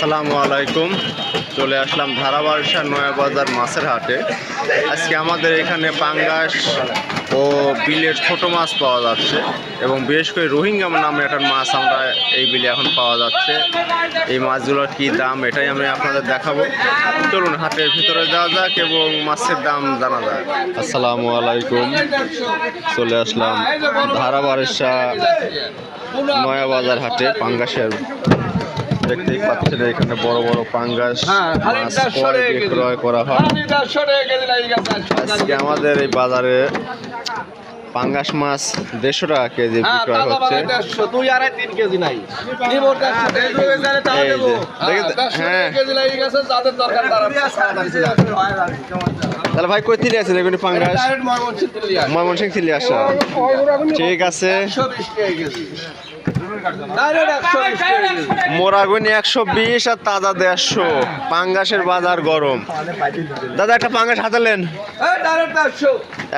আসসালামু আলাইকুম। চলে আসলাম ধারাবাড়িশা নয়াবাজার মাছের হাটে। আজকে আমাদের এখানে পাঙ্গাস ও বিলের ছোট মাছ পাওয়া যাচ্ছে এবং বিশেষ করে রোহিঙ্গা নামে একটা মাছ আমরা এই বিলে এখন পাওয়া যাচ্ছে। এই মাছগুলোর কি দাম এটাই আমি আপনাদের দেখাবো। চলুন হাটের ভিতরে যাওয়া যাক এবং মাছের দাম জানা যাক। আসসালামু আলাইকুম। চলে আসলাম ধারাবাড়িশা নয়াবাজার হাটে পাঙ্গাসের দেখতেই পাচ্ছেন এখানে বড় বড় পাঙ্গাস ক্রয় বিক্রয় করা হয়। আজকে আমাদের এই বাজারে পাঙ্গাস মাছ দেড়শো টাকা কেজি বিক্রয় হচ্ছে। হ্যাঁ তাহলে ভাই কই থেকে আছেন এগুলি পাঙ্গাস? ময়মনসিং থেকে আসা ঠিক আছে। মোরাগুনি একশো বিশ আর তাজা দেড়শো। পাঙ্গাসের বাজার গরম। দাদা, একটা পাঙ্গাস হাতালেন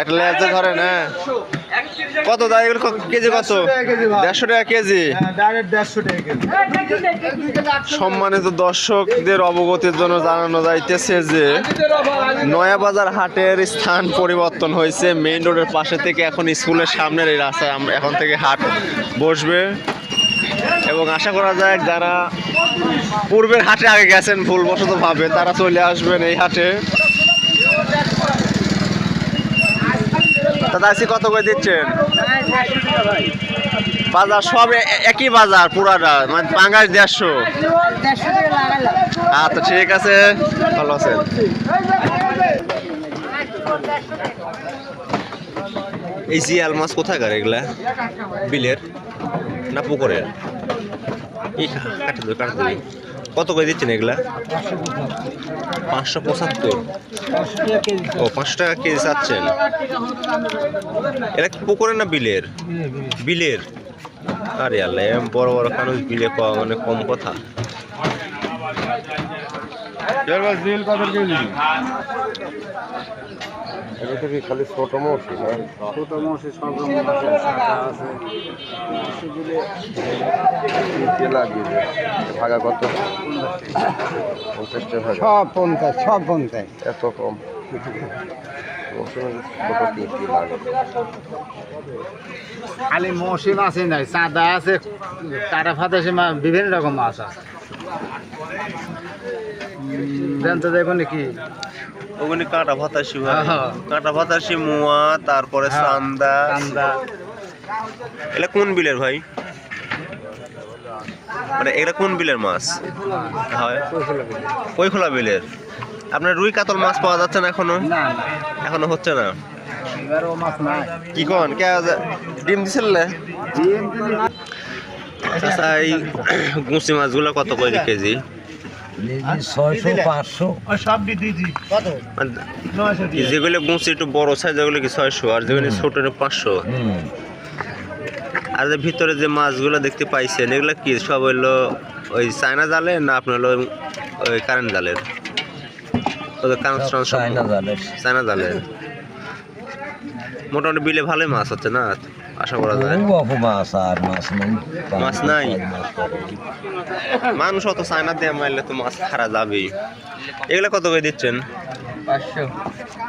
একটা লেজে ধরেন হ্যাঁ। কত দাদা, এগুলো কেজি কত? দেড়শো টাকা কেজি। সম্মানিত দর্শকদের অবগতির জন্য জানানো যাইতেছে যে, নয়াবাজার হাটের স্থান পরিবর্তন হয়েছে। মেইন রোডের পাশে থেকে এখন স্কুলের সামনের এই রাস্তায় এখন থেকে হাট বসবে। এবং আশা করা যায় যারা পূর্বের হাটে আগে গেছেন, ভুলবশত ভাবে তারা চলে আসবেন এই হাটে। দাদা কত করে দিচ্ছেন? বাজার সব একই বাজার, পুরাটা মানে পাঙ্গাস দেড়শো। আচ্ছা ঠিক আছে, ভালো আছেন। এই জিয়াল মাছ কোথাকার এগুলা? বিলের না পুকুরের? এই খা- কাটে দেবে কাটে কত করে দিচ্ছেন এগুলা? পাঁচশো পঁচাত্তর। ও পাঁচশো টাকা কেজি চাচ্ছেন। এটা কি পুকুরের না বিলের? বিলের। আরে আল্লাহ বড় বড় কানুষ বিলে পাওয়া মানে কম কথা। খালি ছোট মৌসুম? ছোট মশি সব রকম আছে। শাখা আছে লাগিয়ে দেয়? ভাগা কত? পঞ্চাশটা ভাগা। সব পঞ্চাশ সব পঞ্চাশ। এত কম। মৌসুমে ছোট কেজি লাগে খালি মৌসুম আছে নাই চাঁদা আছে কাটা ফাটা আছে মা- বিভিন্ন রকম মাছ আছে। জানতে দেখো নাকি ওখানে কাঁটা ভাতাসি ভাই। হ্যাঁ। কাঁটা ভাতাসি মোয়া তারপরে হ্যাঁ। সান্দা। কান্দা এটা কোন বিলের ভাই? মানে এটা কোন বিলের মাছ? হয়। ওই খোলা বিলের। আপনার রুই কাতল মাছ পাওয়া যাচ্ছে না এখনও? এখনও হচ্ছে না? কি কন? কে ডিম দিছিল। আচ্ছা এই গুঁচি মাছগুলো কত করে কেজি? মানে যেগুলো গুঁচি একটু বড় সাইজ যেগুলো কি ছয়শো? আর যেগুলো ছোট পাঁচশো। আর যে ভিতরে যে মাছগুলো দেখতে পাইছেন এগুলো কি? সব হইল ওই চায়না জালের না আপনার হলো ওই কারেন্ট জালের? চায়না জালের। মোটামুটি বিলে ভালোই মাছ হচ্ছে না? আশা করা যায়। মাছ আর মাছ নেই। মাছ নাই? মানুষ অত চায়না দিয়ে মারলে তো মাছ খারা যাবেই। এগুলো কত করে দিচ্ছেন?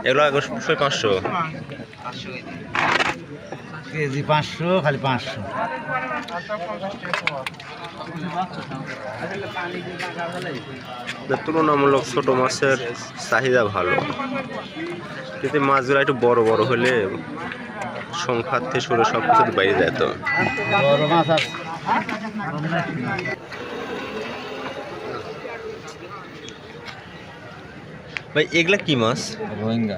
এগুলো একশো পাঁচশো। কেজি পাঁচশো খালি পাঁচশো। তুলনামূলক ছোট মাছের চাহিদা ভালো। কিন্তু মাছগুলো একটু বড় বড় হলে সংখ্যার থেকে শুরু সব কিছু বাইরে যায় তো। বড় মাছ ভাই এগুলা কি মাছ? রোহিঙ্গা।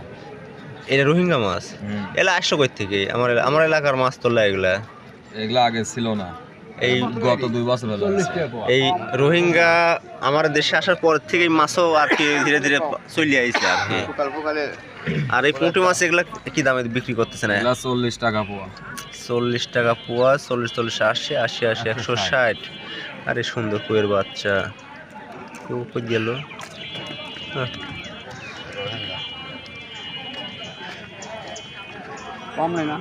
এটা রোহিঙ্গা মাছ। এলা আসছো কই থেকে? আমার আমার এলাকার মাছ তোলা এগুলা। এগুলো আগে ছিল না। এই গত দুই বছর হলো এই রোহিঙ্গা আমার দেশে আসার পর থেকেই মাছও আর কি ধীরে ধীরে চলে আইছে আর কি। আর এই পুঁটি মাছ এগুলা কি দামে বিক্রি করতেছে না? এগুলো চল্লিশ টাকা পোয়া। চল্লিশ টাকা পোয়া চল্লিশ চল্লিশ আশি আশি আশি একশো ষাট। আরে সুন্দর কুয়ের বাচ্চা। কেউ কই গেল হ্যাঁ। কম নেই না?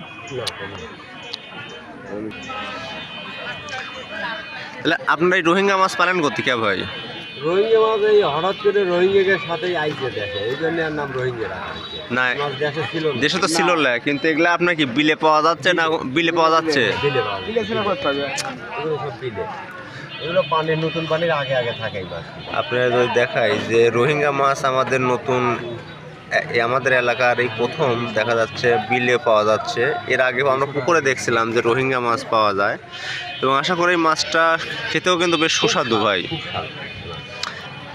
তাহলে আপনারা এই রোহিঙ্গা মাছ পালন করতে কে ভাই? রোহিঙ্গা মাছ এই হঠাৎ করে রোহিঙ্গাদের সাথে আইছে দেখে এই জন্য আর নাম রোহিঙ্গা রাখা হয়েছে না দেশে ছিল দেশে তো ছিল না কিন্তু এগুলা আপনার কি বিলে পাওয়া যাচ্ছে না বিলে পাওয়া যাচ্ছে? বিলে পাওয়া যায়। এগুলো সব বিলে। এগুলো পানির নতুন পানির আগে আগে থাকে এই মাছ আপনারা যদি দেখাই যে রোহিঙ্গা মাছ আমাদের নতুন আমাদের এলাকার এই প্রথম দেখা যাচ্ছে বিলে পাওয়া যাচ্ছে। এর আগে আমরা পুকুরে দেখছিলাম যে রোহিঙ্গা মাছ পাওয়া যায়। এবং আশা করি মাছটা খেতেও কিন্তু বেশ সুস্বাদু ভাই।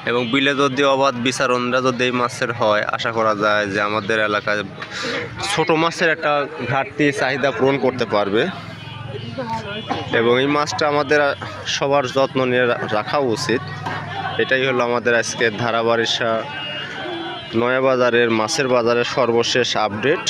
এবং বিলে যদি অবাধ বিচারণরা যদি এই মাছের হয়, আশা করা যায় যে আমাদের এলাকায় ছোট মাছের একটা ঘাটতি চাহিদা পূরণ করতে পারবে। এবং এই মাছটা আমাদের সবার যত্ন নিয়ে রাখা উচিত। এটাই হলো আমাদের আজকের ধারাবারিশা নয়া বাজারের মাছের বাজারের সর্বশেষ আপডেট